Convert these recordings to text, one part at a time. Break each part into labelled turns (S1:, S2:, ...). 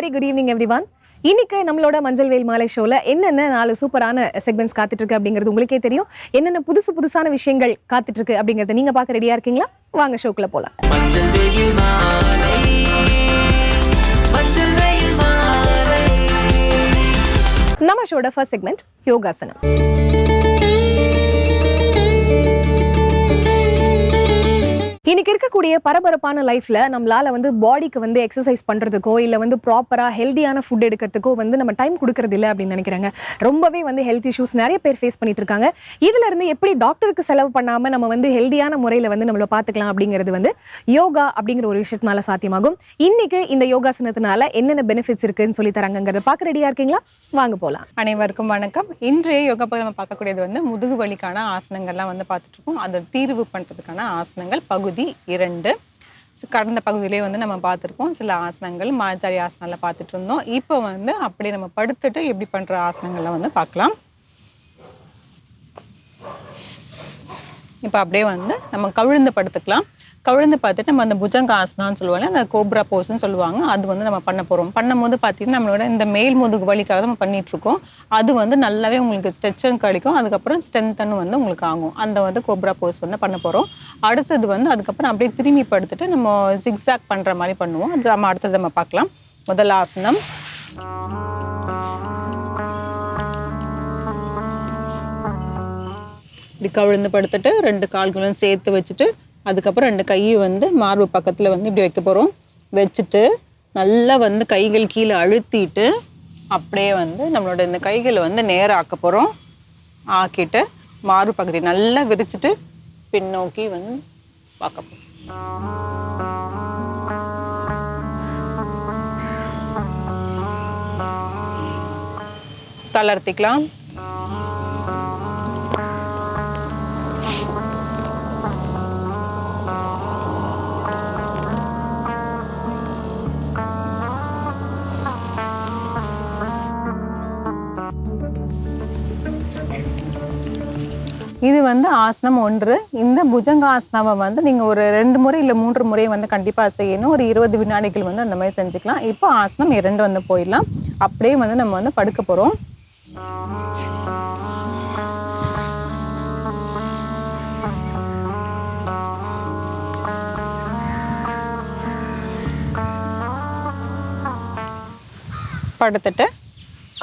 S1: Very good evening everyone இன்னைக்கு நம்மளோட மஞ்சள் வெயில் மாலை ஷோல என்னென்ன நாலு சூப்பரான செக்மெண்ட்ஸ் காத்துட்டு இருக்கு அப்படிங்கிறது உங்களுக்கே தெரியும். என்னென்ன புதுசு புதுசான விஷயங்கள் காத்துட்டு இருக்கு அப்படிங்கறத நீங்க பார்க்க ரெடியா இருக்கீங்களா? வாங்க ஷோக்குள்ள
S2: மாலை
S1: நம்ம ஷோட ஃபர்ஸ்ட் செக்மெண்ட் யோகாசனம். இன்னைக்கு இருக்கக்கூடிய பரபரப்பான லைஃப்ல நம்மளால வந்து பாடிக்கு வந்து எக்ஸசைஸ் பண்றதுக்கோ இல்ல வந்து ப்ராப்பரா ஹெல்தியான ஃபுட் எடுக்கிறதுக்கோ வந்து நம்ம டைம் கொடுக்கறது இல்லை அப்படின்னு நினைக்கிறாங்க. ரொம்பவே வந்து ஹெல்த் இஷ்யூஸ் நிறைய பேர் ஃபேஸ் பண்ணிட்டு இருக்காங்க. இதுல இருந்து எப்படி டாக்டருக்கு செலவு பண்ணாம நம்ம வந்து ஹெல்தியான முறையில வந்து நம்மள பாத்துக்கலாம் அப்படிங்கிறது வந்து யோகா அப்படிங்கிற ஒரு விஷயத்தினால சாத்தியமாகும். இன்னைக்கு இந்த யோகாசனத்தினால என்னென்ன பெனிஃபிட்ஸ் இருக்குன்னு சொல்லி தராங்கிறத பார்க்க ரெடியா இருக்கீங்களா? வாங்க போலாம்.
S3: அனைவருக்கும் வணக்கம். இன்றைய யோகா பகுதியில் நம்ம பார்க்கக்கூடியது வந்து முதுகு வலிக்கான ஆசனங்கள்லாம் வந்து பார்த்துட்டு இருக்கோம். அதை தீர்வு பண்ணுறதுக்கான ஆசனங்கள் பகுதி இரண்டு. கடந்த பகுதியிலே வந்து நம்ம பார்த்துருக்கோம் சில ஆசனங்கள் மாச்சாரி ஆசனம்லாம் பார்த்துட்டு இருந்தோம் இப்போ வந்து அப்படியே நம்ம படுத்துட்டு எப்படி பண்ணுற ஆசனங்கள்லாம் வந்து பார்க்கலாம். இப்போ அப்படியே வந்து நம்ம கவிழ்ந்து படுத்துக்கலாம். கவிழ்ந்து பார்த்துட்டு நம்ம அந்த புஜங்க ஆசனான்னு சொல்லுவாங்க அந்த கோப்ரா போஸ்ன்னு சொல்லுவாங்க அது வந்து நம்ம பண்ண போகிறோம் பண்ணும்போது பார்த்தீங்கன்னா நம்மளோட இந்த மேல் முதுகு வலிக்காக நம்ம பண்ணிட்டு இருக்கோம் அது வந்து நல்லாவே உங்களுக்கு ஸ்ட்ரெச்சன் கிடைக்கும். அதுக்கப்புறம் ஸ்ட்ரென்த்தன் வந்து உங்களுக்கு ஆகும். அந்த வந்து கோப்ரா போஸ் வந்து பண்ண போகிறோம் அடுத்தது வந்து அதுக்கப்புறம் அப்படியே திரும்பி படுத்துட்டு நம்ம சிக்ஸாக் பண்ணுற மாதிரி பண்ணுவோம். அது நம்ம அடுத்தது நம்ம பார்க்கலாம். முதல் ஆசனம். இப்படி கவிழ்ந்து படுத்துட்டு ரெண்டு கால்களும் சேர்த்து வச்சுட்டு அதுக்கப்புறம் ரெண்டு கையை வந்து மார்பு பக்கத்தில் வந்து இப்படி வைக்க போகிறோம் வச்சுட்டு நல்லா வந்து கைகள் கீழே அழுத்திட்டு அப்படியே வந்து நம்மளோட இந்த கைகளை வந்து நேராக ஆக்க போகிறோம் ஆக்கிட்டு மார்பு பகுதி நல்லா விரிச்சிட்டு பின்னோக்கி வந்து பார்க்க போகிறோம் தளர்த்திக்கலாம். இது வந்து ஆசனம் ஒன்று. இந்த புஜங்காசனாவை வந்து நீங்கள் ஒரு ரெண்டு முறை இல்லை மூன்று முறை வந்து கண்டிப்பாக செய்யணும். ஒரு இருபது வினாடிகள் வந்து அந்த மாதிரி செஞ்சுக்கலாம். இப்போ ஆசனம் இரண்டு வந்து போயிடலாம். அப்படியே வந்து நம்ம வந்து படுக்க போகிறோம் படுத்துட்டு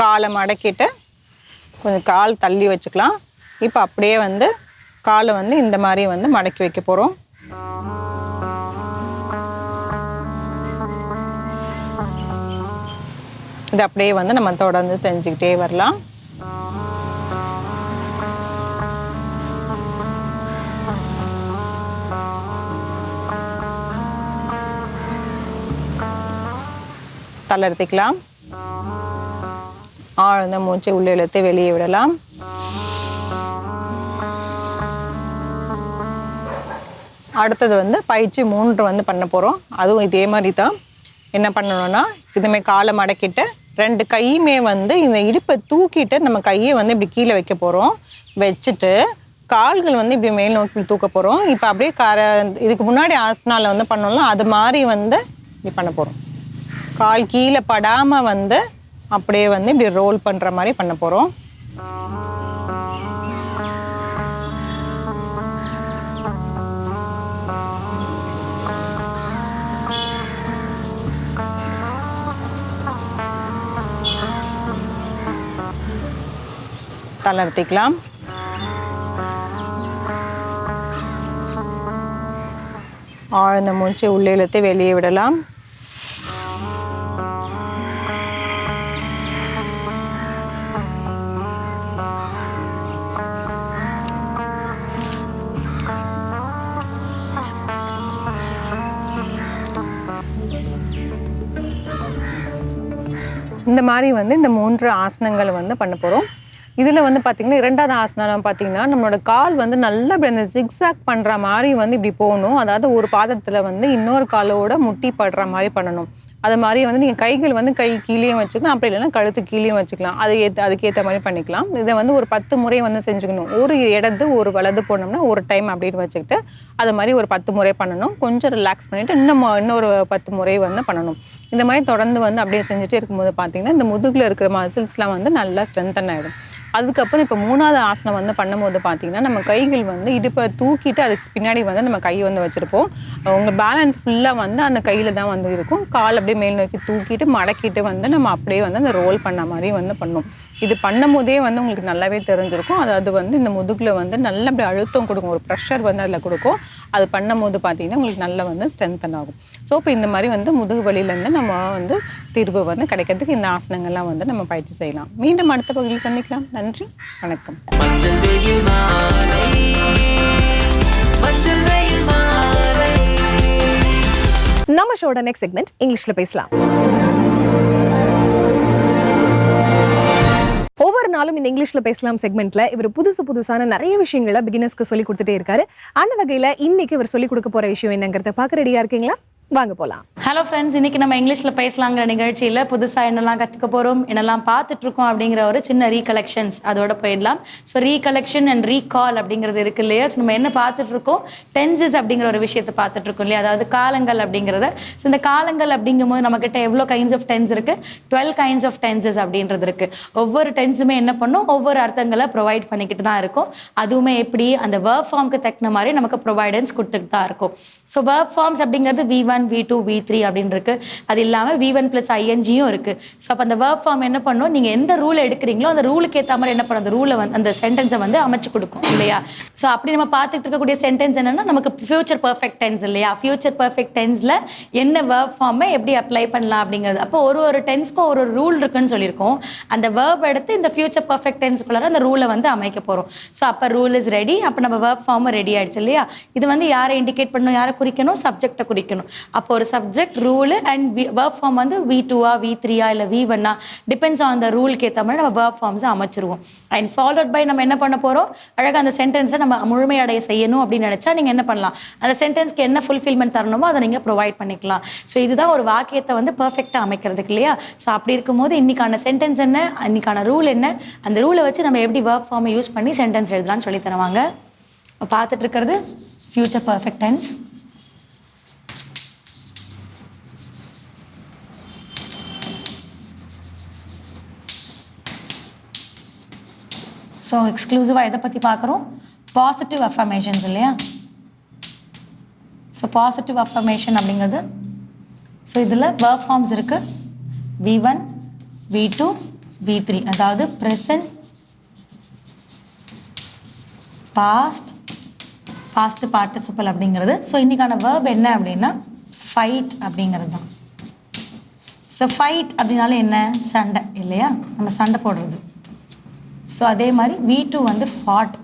S3: காலை மடக்கிட்டு கொஞ்சம் கால் தள்ளி வச்சுக்கலாம். இப்போ அப்படியே வந்து காலை வந்து இந்த மாதிரி வந்து மடக்கி வைக்க போகிறோம் இது அப்படியே வந்து நம்ம தொடர்ந்து செஞ்சுக்கிட்டே வரலாம். தளர்த்திக்கலாம். ஆழ்ந்த மூச்சை உள்ளே இழுத்து வெளியே விடலாம். அடுத்தது வந்து பயிற்சி மூன்று வந்து பண்ண போகிறோம் அதுவும் இதே மாதிரி தான். என்ன பண்ணணும்னா இதுமே காலை மடக்கிட்டு ரெண்டு கையுமே வந்து இந்த இடுப்பை தூக்கிட்டு நம்ம கையை வந்து இப்படி கீழே வைக்க போகிறோம் வச்சுட்டு கால்கள் வந்து இப்படி மேல் நோக்கி தூக்க போகிறோம் இப்போ அப்படியே கர இதுக்கு முன்னாடி ஆசனாவில் வந்து பண்ணோம்ல அது மாதிரி வந்து இப்படி பண்ண போகிறோம் கால் கீழே படாமல் வந்து அப்படியே வந்து இப்படி ரோல் பண்ணுற மாதிரி பண்ண போகிறோம் தளர்த்திக்கலாம் ஆழ்ந்த மூச்சை உள்ளே இழுத்து வெளியே விடலாம். இந்த மாதிரி வந்து இந்த மூன்று ஆசனங்களை வந்து பண்ண போகிறோம் இதில் வந்து பார்த்திங்கன்னா இரண்டாவது ஆசனம் பார்த்தீங்கன்னா நம்மளோட கால் வந்து நல்லா இப்படி அந்த ஜிக்ஸாக் பண்ணுற மாதிரி வந்து இப்படி போகணும். அதாவது ஒரு பாதத்தில் வந்து இன்னொரு காலோட முட்டி படுற மாதிரி பண்ணணும். அது மாதிரி வந்து நீங்கள் கைகள் வந்து கை கீழேயும் வச்சுக்கலாம் அப்படி இல்லைன்னா கழுத்து கீழேயும் வச்சுக்கலாம். அது ஏற்ற அதுக்கேற்ற மாதிரி பண்ணிக்கலாம். இதை வந்து ஒரு பத்து முறை வந்து செஞ்சுக்கணும். ஒரு இடது ஒரு வலது போனோம்னா ஒரு டைம் அப்படின்னு வச்சுக்கிட்டு அது மாதிரி ஒரு பத்து முறை பண்ணணும். கொஞ்சம் ரிலாக்ஸ் பண்ணிவிட்டு இன்னும் இன்னொரு பத்து முறை வந்து பண்ணணும். இந்த மாதிரி தொடர்ந்து வந்து அப்படியே செஞ்சுட்டே இருக்கும்போது பார்த்தீங்கன்னா இந்த முதுகில் இருக்கிற மசில்ஸ்லாம் வந்து நல்லா ஸ்ட்ரென்தன் ஆகிடும் அதுக்கப்புறம் இப்போ மூணாவது ஆசனம் வந்து பண்ணும்போது பார்த்தீங்கன்னா நம்ம கைகள் வந்து இடுப்பை தூக்கிட்டு அதுக்கு பின்னாடி வந்து நம்ம கை வந்து வச்சுருப்போம். உங்கள் பேலன்ஸ் ஃபுல்லாக வந்து அந்த கையில் தான் வந்து இருக்கும். கால் அப்படியே மேல் நோக்கி தூக்கிட்டு மடக்கிட்டு வந்து நம்ம அப்படியே வந்து அந்த ரோல் பண்ண மாதிரி வந்து பண்ணும். இது பண்ணும் போதே வந்து உங்களுக்கு நல்லாவே தெரிஞ்சிருக்கும். அதாவது வந்து இந்த முதுகில் வந்து நல்ல அப்படி அழுத்தம் கொடுக்கும். ஒரு ப்ரெஷர் வந்து அதில் கொடுக்கும். அது பண்ணும்போது பார்த்தீங்கன்னா உங்களுக்கு நல்லா வந்து ஸ்ட்ரென்தன் ஆகும். ஸோ இப்போ இந்த மாதிரி வந்து முதுகு வலியிலேருந்து நம்ம வந்து தீர்வு வந்து கிடைக்கிறதுக்கு இந்த ஆசனங்கள்லாம் வந்து நம்ம பயிற்சி செய்யலாம். மீண்டும் அடுத்த பகுதியில் சந்திக்கலாம். நன்றி. வணக்கம்.
S1: நம்ம ஷோட நெக்ஸ்ட் செக்மெண்ட் இங்கிலீஷ்ல பேசலாம். நாளும் இந்த இங்கிலீஷ்ல பேசலாம் செக்மெண்ட்ல இவர் புதுசு புதுசான நிறைய விஷயங்களை பிகினர்ஸ்க்கு சொல்லி கொடுத்துட்டே இருக்காரு. அந்த வகையில இன்னைக்கு இவர் சொல்லி கொடுக்க போற விஷயம் என்னங்கிறத பார்க்க ரெடியா இருக்கீங்களா? வாங்க போலாம்.
S4: ஹலோ ஃப்ரெண்ட்ஸ் இன்னைக்கு நம்ம இங்கிலீஷ்ல பேசலாங்கிற நிகழ்ச்சியில புதுசா என்னெல்லாம் கத்துக்க போறோம் என்னெல்லாம் பார்த்துட்டு இருக்கோம் அப்படிங்கிற ஒரு சின்ன ரீகலெக்ஷன்ஸ் அதோட போயிடலாம். ஸோ ரீகலெக்ஷன் அண்ட் ரீகால் அப்படிங்கிறது இருக்கு இல்லையா? ஸோ நம்ம என்ன பார்த்துட்டு இருக்கோம்? டென்சஸ் அப்படிங்கிற ஒரு விஷயத்தை பார்த்துட்டு இருக்கோம் இல்லையா? அதாவது காலங்கள் அப்படிங்கிறத. ஸோ இந்த காலங்கள் அப்படிங்கும்போது நம்ம கிட்ட எவ்வளோ கைண்ட்ஸ் ஆஃப் டென்ஸ் இருக்கு? டுவெல் கைண்ட்ஸ் ஆஃப் டென்சஸ் அப்படின்றது இருக்கு. ஒவ்வொரு டென்ஸுமே என்ன பண்ணும்? ஒவ்வொரு அர்த்தங்களை ப்ரொவைட் பண்ணிக்கிட்டு தான் இருக்கும். அதுவுமே எப்படி? அந்த வேர்ப் ஃபார்முக்கு தக்கின மாதிரி நமக்கு ப்ரொவைடன்ஸ் கொடுத்துட்டு தான் இருக்கும். ஸோ வேர்ப் ஃபார்ம்ஸ் அப்படிங்கிறது V one V two V three அப்படின்னு இருக்கு அது இல்லாமல் வி ஒன் பிளஸ் ஐஎன்ஜியும் இருக்கு. ஸோ அப்போ அந்த வேர்ப் ஃபார்ம் என்ன பண்ணும்? நீங்கள் எந்த ரூல் எடுக்கிறீங்களோ அந்த ரூலுக்கு ஏற்ற மாதிரி என்ன பண்ணும்? அந்த ரூலை வந்து அந்த சென்டென்ஸை வந்து அமைச்சு கொடுக்கும் இல்லையா? ஸோ அப்படி நம்ம பார்த்துட்டு இருக்கக்கூடிய சென்டென்ஸ் என்னன்னா நமக்கு ஃபியூச்சர் பர்ஃபெக்ட் டென்ஸ் இல்லையா? ஃபியூச்சர் பர்ஃபெக்ட் டென்ஸில் என்ன வேர்ப் ஃபார்மை எப்படி அப்ளை பண்ணலாம் அப்படிங்கிறது. அப்போ ஒரு ஒரு டென்ஸ்க்கும் ஒரு ஒரு ரூல் இருக்குன்னு சொல்லியிருக்கோம். அந்த வேர்ப் எடுத்து இந்த ஃபியூச்சர் பர்ஃபெக்ட் டென்ஸ்குள்ளார அந்த ரூலை வந்து அமைக்க போகிறோம் ஸோ அப்போ ரூல் இஸ் ரெடி அப்போ நம்ம வேர்ப் ஃபார்மும் ரெடி ஆயிடுச்சு இல்லையா? இது வந்து யாரை இண்டிகேட் பண்ணணும் யாரை குறிக்கணும்? சப்ஜெக்டை குறிக்கணும். அப்போ ஒரு subject rule and verb form வந்து வி டூவா வி த்ரீயா இல்லை வி ஒன்னா டிபெண்ட்ஸ் ஆன் த ரூலுக்கு ஏற்ற மாதிரி நம்ம வேர்ப் ஃபார்ம்ஸை அமைச்சிருவோம். அண்ட் ஃபாலோட் பை நம்ம என்ன பண்ண போகிறோம் அழகாக அந்த சென்டென்ஸை நம்ம முழுமையடைய செய்யணும் அப்படின்னு நினச்சா நீங்கள் என்ன பண்ணலாம்? அந்த சென்டென்ஸ்க்கு என்ன ஃபுல்ஃபில்மெண்ட் தரணுமோ அதை நீங்கள் ப்ரொவைட் பண்ணிக்கலாம். ஸோ இதுதான் ஒரு வாக்கியத்தை வந்து பர்ஃபெக்டாக அமைக்கிறதுக்கு இல்லையா? ஸோ அப்படி இருக்கும்போது இன்னைக்கான சென்டென்ஸ் என்ன? இன்றைக்கான ரூல் என்ன? அந்த ரூலை வச்சு நம்ம எப்படி ஒர்க் ஃபார்மை யூஸ் பண்ணி சென்டென்ஸ் எழுதலாம்னு சொல்லி தருவாங்க. பார்த்துட்டு இருக்கிறது ஃபியூச்சர் பர்ஃபெக்ட் டென்ஸ் ஸோ எக்ஸ்க்ளூசிவாக எதை பற்றி பார்க்குறோம்? பாசிட்டிவ் அஃபர்மேஷன்ஸ் இல்லையா? ஸோ பாசிட்டிவ் அஃபர்மேஷன் அப்படிங்கிறது ஸோ இதில் ஒர்க் ஃபார்ம்ஸ் இருக்குது V one V two V three அதாவது ப்ரெசன்ட் பாஸ்ட் பாஸ்ட் பார்ட்டிசிபல் அப்படிங்கிறது. ஸோ இன்றைக்கான வேர்ப் என்ன அப்படின்னா ஃபைட் அப்படிங்கிறது தான். ஸோ ஃபைட் அப்படின்னாலும் என்ன? சண்டை இல்லையா? நம்ம சண்டை போடுறது. ஸோ அதே மாதிரி வி டூ வந்து ஃபாட்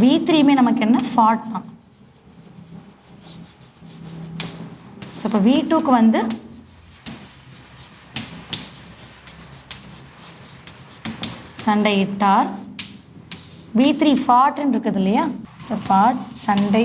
S4: வி த்ரீமே நமக்கு என்ன? ஃபாட் தான். ஸோ இப்போ வி டூக்கு வந்து சண்டையிட்டார். வி த்ரீ ஃபாட்னு இருக்குது இல்லையா? ஸோ ஃபாட் சண்டை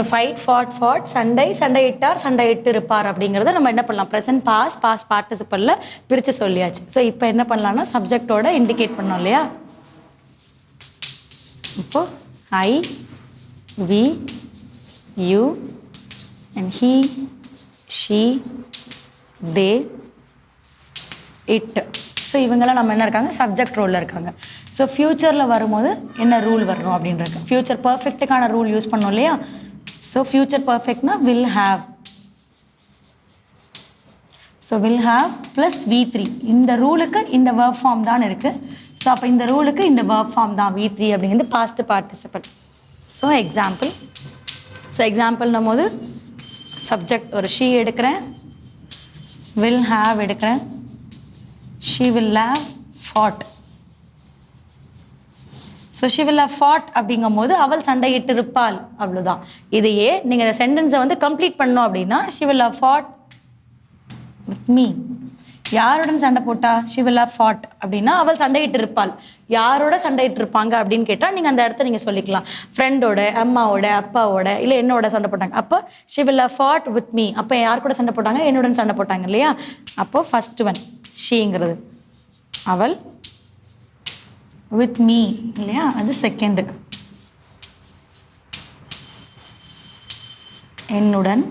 S4: ஸோ ஃபைட் ஃபாட் ஃபாட் சண்டை சண்டையிட்டார் சண்டையிட்டு இருப்பார் அப்படிங்கிறத நம்ம என்ன பண்ணலாம்? ப்ரெசன்ட் பாஸ் பாஸ் பார்ட்டிசிபலில் பிரித்து சொல்லியாச்சு. ஸோ இப்போ என்ன பண்ணலாம்னா சப்ஜெக்டோட இண்டிகேட் பண்ணோம் இல்லையா? இப்போ I we you and he she they it so இவங்கெல்லாம் நம்ம என்ன இருக்காங்க? சப்ஜெக்ட் ரோலில் இருக்காங்க. ஸோ ஃப்யூச்சரில் வரும்போது என்ன ரூல் வரணும் அப்படின்றது. ஃப்யூச்சர் பர்ஃபெக்ட்டுக்கான ரூல் யூஸ் பண்ணோம் இல்லையா? So future பர்ஃபெக்ட்னா will have so will have plus V three இந்த ரூலுக்கு இந்த ஒர்க் ஃபார்ம் தான் இருக்குது ஸோ அப்போ இந்த ரூலுக்கு இந்த ஒர்க் ஃபார்ம் தான் வி த்ரீ அப்படிங்கிறது past participle so example so எக்ஸாம்பிள்னும் போது சப்ஜெக்ட் ஒரு ஷீ எடுக்கிறேன். வில் ஹாவ் எடுக்கிறேன். She will have fought so she will have fought அப்படிங்கும்போது அவள் சண்டையிட்டு இருப்பாள் அவ்வளோதான் இதையே நீங்கள் இந்த சென்டென்ஸை வந்து கம்ப்ளீட் பண்ணோம் அப்படின்னா she will have fought with me யாருடன் சண்டை போட்டா ஷிவிலா ஃபாட் அப்படின்னா அவள் சண்டையிட்டு இருப்பாள் யாரோட சண்டையிட்டு இருப்பாங்க அப்படின்னு கேட்டால் நீங்கள் அந்த இடத்த நீங்கள் சொல்லிக்கலாம். ஃப்ரெண்டோட அம்மாவோட அப்பாவோட இல்லை என்னோட சண்டை போட்டாங்க. அப்போ ஷிவிலா ஃபாட் வித் மீ அப்போ யார் கூட சண்டை போட்டாங்க? என்னுடன் சண்டை போட்டாங்க இல்லையா? அப்போ ஃபர்ஸ்ட் ஒன் ஷீங்கிறது அவள் வித் மீ இல்லையா? அது செகண்டு என்னுடன்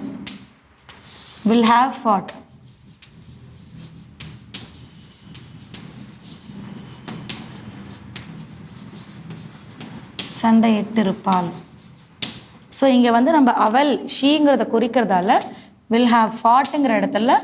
S4: will have fought. சண்டையிட்டிருப்பாள். ஸோ இங்கே வந்து நம்ம அவள் ஷீங்கிறத குறிக்கிறதால வில் ஹாவ் ஃபாட்டுங்கிற இடத்துல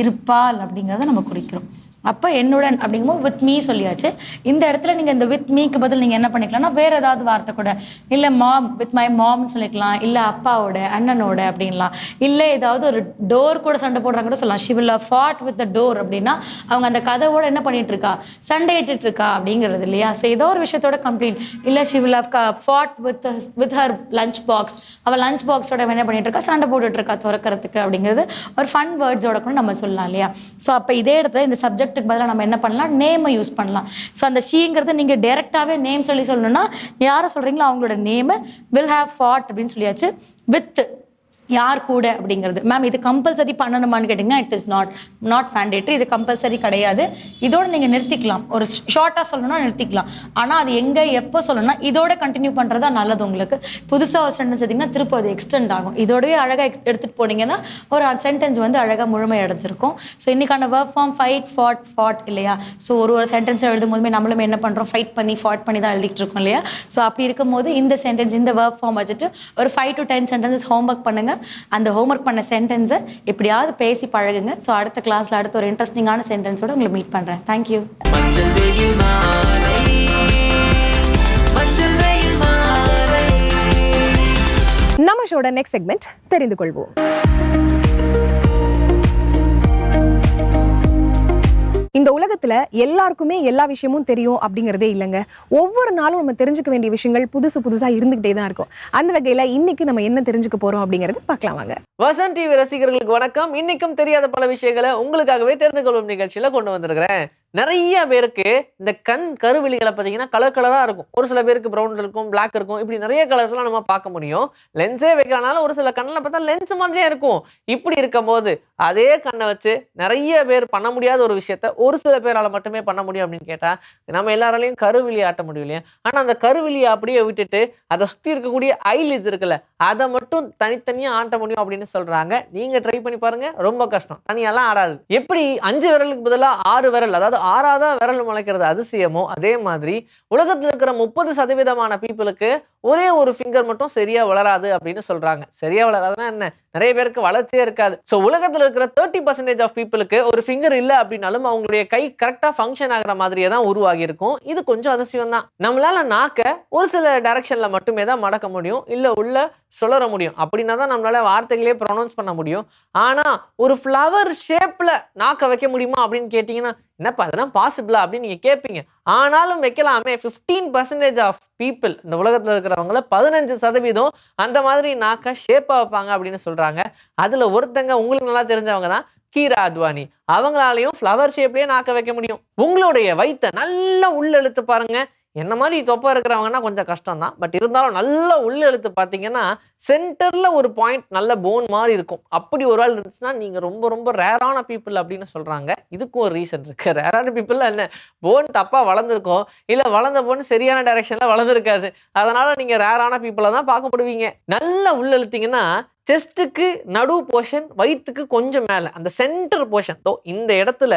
S4: இருப்பாள் அப்படிங்கிறத நம்ம குறிக்கிறோம். அப்போ என்னுடன் அப்படிங்கும்போது வித் மீ சொல்லியாச்சு. இந்த இடத்துல நீங்கள் இந்த வித் மீக்கு பதில் நீங்கள் என்ன பண்ணிக்கலாம்னா வேற ஏதாவது வார்த்தை கூட. இல்லை மாம் வித் மை மாம்னு சொல்லிக்கலாம். இல்லை அப்பாவோட அண்ணனோட அப்படின்லாம். இல்லை ஏதாவது ஒரு டோர் கூட சண்டை போடுறாங்க கூட சொல்லலாம். She will fought with the door அப்படின்னா அவங்க அந்த கதவோட என்ன பண்ணிட்டு இருக்கா? சண்டையிட்டு இருக்கா அப்படிங்கிறது இல்லையா? ஸோ ஏதோ ஒரு விஷயத்தோட கம்ப்ளீட் இல்லை she will fought with with her lunch box அவள் லஞ்ச் பாக்ஸோட என்ன பண்ணிட்டு இருக்கா? சண்டை போட்டுட்டு இருக்கா திறக்கிறதுக்கு அப்படிங்கிறது ஒரு ஃபன் வேர்ட்ஸோட கூட நம்ம சொல்லலாம் இல்லையா? ஸோ அப்போ இதே இடத்துல இந்த சப்ஜெக்ட் சப்ஜெக்ட்டுக்கு பதிலாக நம்ம என்ன பண்ணலாம்? நேமை யூஸ் பண்ணலாம். ஸோ அந்த ஷீங்கிறது நீங்கள் டேரெக்டாகவே நேம் சொல்லி சொல்லணும்னா யாரை சொல்கிறீங்களோ அவங்களோட நேமை வில் ஹாவ் ஃபாட் அப்படின்னு சொல்லியாச்சு. வித் யார் கூட அப்படிங்கிறது. மேம் இது கம்பல்சரி பண்ணணுமான்னு கேட்டிங்கன்னா it is not not mandatory இது கம்பல்சரி கிடையாது. இதோட நீங்கள் நிறுத்திக்கலாம். ஒரு ஷார்ட்டாக சொல்லணும்னா நிறுத்திக்கலாம். ஆனால் அது எங்கே எப்போ சொல்லணும்னா இதோட கண்டினியூ பண்ணுறதா நல்லது உங்களுக்கு. புதுசாக ஒரு சென்டென்ஸ் எடுத்திங்கன்னா திருப்பி அது எக்ஸ்டெண்ட் ஆகும். இதோடவே அழகாக எடுத்துகிட்டு போனீங்கன்னா ஒரு சென்டென்ஸ் வந்து அழகாக முழுமை அடைஞ்சிருக்கும். ஸோ இன்னைக்கான verb form fight fought fought இல்லையா? ஸோ ஒரு ஒரு சென்டென்ஸ் எழுதும் போதுமே நம்மளும் என்ன பண்ணுறோம் ஃபைட் பண்ணி ஃபாட் பண்ணி தான் எழுதிட்டு இருக்கோம் இல்லையா? ஸோ அப்படி இருக்கும்போது இந்த சென்டென்ஸ் இந்த ஒர்க் ஃபார்ம் வச்சுட்டு ஒரு five to ten sentences homework பண்ணுங்க. அந்த ஹோம்ஒர்க் பண்ண சென்டென்ஸை எப்படியாவது பேசி பழகுங்க. ஸோ அடுத்த கிளாஸில் அடுத்த ஒரு இன்ட்ரெஸ்டிங்கான சென்டென்ஸோட உங்களை மீட் பண்ணுறேன் தேங்க்யூ
S1: நம்ம ஷோட நெக்ஸ்ட் செக்மெண்ட் தெரிந்து கொள்வோம். இந்த உலகத்துல எல்லாருக்குமே எல்லா விஷயமும் தெரியும் அப்படிங்கிறதே இல்லைங்க. ஒவ்வொரு நாளும் நம்ம தெரிஞ்சுக்க வேண்டிய விஷயங்கள் புதுசு புதுசா இருந்துகிட்டே தான் இருக்கும். அந்த வகையில இன்னைக்கு நம்ம என்ன தெரிஞ்சுக்க போறோம் அப்படிங்கறது பார்க்கலாம் வாங்க.
S5: வசன் டிவி ரசிகர்களுக்கு வணக்கம். இன்னைக்கும் தெரியாத பல விஷயங்களை உங்களுக்காகவே தெரிந்து கொள்ளும் நிகழ்ச்சியில கொண்டு வந்திருக்கிறேன். நிறைய பேருக்கு இந்த கண் கருவெளிகளை பார்த்தீங்கன்னா கலர் கலராக இருக்கும். ஒரு சில பேருக்கு ப்ரௌன் இருக்கும் பிளாக் இருக்கும். இப்படி நிறைய கலர்ஸ்லாம் நம்ம பார்க்க முடியும். லென்ஸே வைக்கலனாலும் ஒரு சில கண்ணில் பார்த்தா லென்ஸ் மாதிரியே இருக்கும். இப்படி இருக்கும்போது அதே கண்ணை வச்சு நிறைய பேர் பண்ண முடியாத ஒரு விஷயத்த ஒரு சில பேரால் மட்டுமே பண்ண முடியும் அப்படின்னு கேட்டால் நம்ம எல்லாராலையும் கருவிழி ஆட்ட முடியும் இல்லையா? ஆனால் அந்த கருவிழியை அப்படியே விட்டுட்டு அதை சுற்றி இருக்கக்கூடிய ஐலிட்ஸ் இருக்குல்ல அதை மட்டும் தனித்தனியாக ஆட்ட முடியும் அப்படின்னு சொல்றாங்க. நீங்கள் ட்ரை பண்ணி பாருங்கள் ரொம்ப கஷ்டம். தனியாலாம் ஆடாது. எப்படி அஞ்சு விரலுக்கு பதிலாக ஆறு விரல் அதாவது ஆறாவதா விரல் முளைக்கிறது அதிசயமோ அதே மாதிரி உலகத்தில் இருக்கிற முப்பது சதவீதமான பீப்புளுக்கு ஒரே ஒரு ஃபிங்கர் மட்டும் சரியா வளராது அப்படின்னு சொல்றாங்க. சரியா வளராதுன்னா என்ன? நிறைய பேருக்கு வளர்ச்சியே இருக்காது. ஸோ உலகத்தில் இருக்கிற தேர்ட்டி பர்சன்டேஜ் ஆஃப் பீப்புளுக்கு ஒரு ஃபிங்கர் இல்லை அப்படின்னாலும் அவங்களுடைய கை கரெக்டாக ஃபங்க்ஷன் ஆகுற மாதிரியே தான் உருவாகி இருக்கும் இது கொஞ்சம் அதிசயம் தான். நம்மளால நாக்க ஒரு சில டைரக்ஷனில் மட்டுமே தான் மடக்க முடியும். இல்லை உள்ள சுழற முடியும். அப்படின்னா தான் நம்மளால வார்த்தைகளே ப்ரொனவுன்ஸ் பண்ண முடியும். ஆனால் ஒரு ஃப்ளவர் ஷேப்பில் நாக்க வைக்க முடியுமா அப்படின்னு கேட்டிங்கன்னா என்னப்பா அதெல்லாம் பாசிபிளா அப்படின்னு நீங்கள் கேட்பீங்க. ஆனாலும் வைக்கலாமே. ஃபிஃப்டீன் பர்சன்டேஜ் ஆஃப் பீப்புள் இந்த உலகத்தில் இருக்கிறவங்கள பதினஞ்சு சதவீதம் அந்த மாதிரி நாக்க ஷேப்பாக வைப்பாங்க அப்படின்னு சொல்கிறாங்க சொல்றாங்க. அதுல ஒருத்தங்க உங்களுக்கு நல்லா தெரிஞ்சவங்க தான் கீரா அத்வானி. அவங்களாலையும் ஃப்ளவர் ஷேப்லேயே நாக்க வைக்க முடியும். உங்களுடைய வயித்தை நல்லா உள்ளெழுத்து பாருங்க. என்ன மாதிரி தொப்பை இருக்கிறவங்கன்னா கொஞ்சம் கஷ்டம் தான். பட் இருந்தாலும் நல்லா உள்ள இழுத்து பார்த்தீங்கன்னா சென்டர்ல ஒரு பாயிண்ட் நல்ல போன் மாதிரி இருக்கும். அப்படி ஒரு ஆள் இருந்துச்சுன்னா நீங்க ரொம்ப ரொம்ப ரேரான பீப்புள் அப்படின்னு சொல்றாங்க. இதுக்கும் ஒரு ரீசன் இருக்கு. ரேரான பீப்புள் என்ன? போன் தப்பா வளர்ந்துருக்கும். இல்ல வளர்ந்த போன் சரியான டைரெக்ஷனில் வளர்ந்துருக்காது. அதனால நீங்க ரேரான பீப்புளை தான் பார்க்கப்படுவீங்க. நல்லா உள்ளெழுத்தீங்கன்னா செஸ்ட்டுக்கு நடு போர்ஷன் வயிற்றுக்கு கொஞ்சம் மேலே அந்த சென்டர் போர்ஷன் தோ இந்த இடத்துல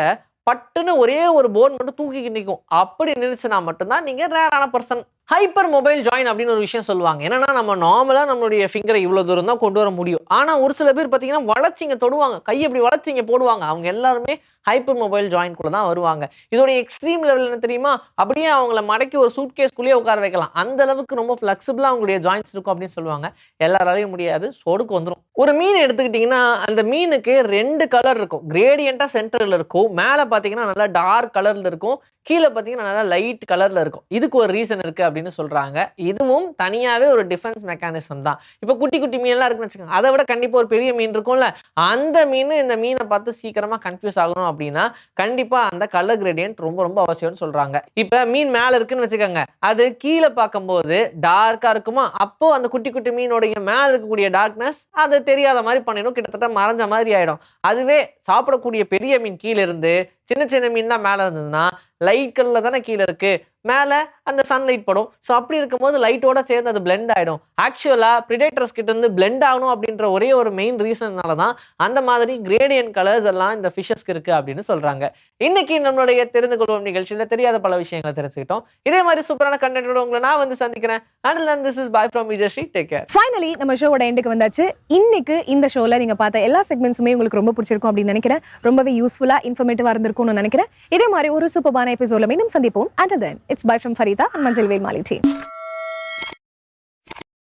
S5: பட்டுன்னு ஒரே ஒரு போன் மட்டும் தூக்கி நிற்கும் அப்படி நினைச்சுனா மட்டும்தான் நீங்கள் ரேரான பர்சன் ஹைப்பர் மொபைல் ஜாயின் அப்படின்னு ஒரு விஷயம் சொல்லுவாங்க. என்னன்னா நம்ம நார்மலாக நம்மளுடைய ஃபிங்கரை இவ்வளோ தூரம் தான் கொண்டு வர முடியும். ஆனால் ஒரு சில பேர் பார்த்தீங்கன்னா வளர்ச்சிங்க தொடுவாங்க. கை அப்படி வளர்ச்சிங்க போடுவாங்க. அவங்க எல்லாருமே ஹைப்பர் மொபைல் ஜாயின் கூட தான் வருவாங்க. இதோடைய எக்ஸ்ட்ரீம் லெவல் என்ன தெரியுமா? அப்படியே அவங்கள மடக்கி ஒரு சூட் கேஸ்குள்ளேயே உட்கார வைக்கலாம். அந்த அளவுக்கு ரொம்ப ஃப்ளெக்சிபிளாக அவங்களுடைய ஜாயின்ஸ் இருக்கும் அப்படின்னு சொல்லுவாங்க. எல்லாராலையும் முடியாது. சோடுக்கு வந்துடும் ஒரு மீன் எடுத்துக்கிட்டிங்கன்னா அந்த மீனுக்கு ரெண்டு கலர் இருக்கும். கிரேடியண்டா சென்டரில் இருக்கும். மேலே பார்த்தீங்கன்னா நல்லா டார்க் கலரில் இருக்கும். கீழே பார்த்தீங்கன்னா நல்லா லைட் கலரில் இருக்கும். இதுக்கு ஒரு ரீசன் இருக்குது அப்படின்னு அப்படின்னு சொல்றாங்க. இதுவும் தனியாவே ஒரு டிஃபென்ஸ் மெக்கானிசம் தான். இப்போ குட்டி குட்டி மீன்லாம் இருக்குன்னு வச்சுக்கோங்க. அதை விட கண்டிப்பாக ஒரு பெரிய மீன் இருக்கும்ல. அந்த மீன் இந்த மீனை பார்த்து சீக்கிரமா கன்ஃபியூஸ் ஆகணும் அப்படின்னா கண்டிப்பா அந்த கலர் கிரேடியன்ட் ரொம்ப ரொம்ப அவசியம்னு சொல்றாங்க. இப்ப மீன் மேல இருக்குன்னு வச்சுக்கோங்க. அது கீழே பார்க்கும்போது டார்க்கா இருக்குமா? அப்போ அந்த குட்டி குட்டி மீனுடைய மேல இருக்கக்கூடிய டார்க்னஸ் அது தெரியாத மாதிரி பண்ணிடும். கிட்டத்தட்ட மறைஞ்ச மாதிரி ஆயிடும். அதுவே சாப்பிடக்கூடிய பெரிய மீன் கீழே இருந்து சின்ன சின்ன மீன் தான் மேலே இருந்ததுன்னா லைட் கல்லில் தானே கீழே இருக்கு. மேலே அந்த சன்லைட் படும். ஸோ அப்படி இருக்கும்போது லைட்டோட சேர்ந்து அது பிளெண்ட் ஆகிடும் ஆக்சுவலாக ப்ரிடேட்டர்ஸ் கிட்டேருந்து பிளெண்ட் ஆகணும் அப்படின்ற ஒரே ஒரு மெயின் ரீசன்னால தான் அந்த மாதிரி கிரேடியன் கலர்ஸ் எல்லாம் இந்த ஃபிஷஸ்க்கு இருக்குது அப்படின்னு சொல்கிறாங்க இன்னைக்கு நம்மளுடைய தெரிந்து கொள்வோம் நிகழ்ச்சியில் தெரியாத பல விஷயங்களை தெரிஞ்சுக்கிட்டோம். இதே மாதிரி சூப்பரான கண்டென்ட்டோட உங்களை நான் வந்து சந்திக்கிறேன். And this is bye from Vijayasri take care
S1: finally நம்ம ஷோவோட எண்டுக்கு வந்தாச்சு. இன்னைக்கு இந்த ஷோவில் நீங்கள் பார்த்த எல்லா செக்மெண்ட்ஸுமே உங்களுக்கு ரொம்ப பிடிச்சிருக்கும் அப்படின்னு நினைக்கிறேன். ரொம்பவே யூஸ்ஃபுல்லாக இன்ஃபர்மேட்டிவாக இருந்திருக்கும்னு நினைக்கிறேன். இதே மாதிரி ஒரு சூப்பரான எபிசோட மீண்டும் சந்திப்போம். And then It's bye from Farida and Manjil Velmali team.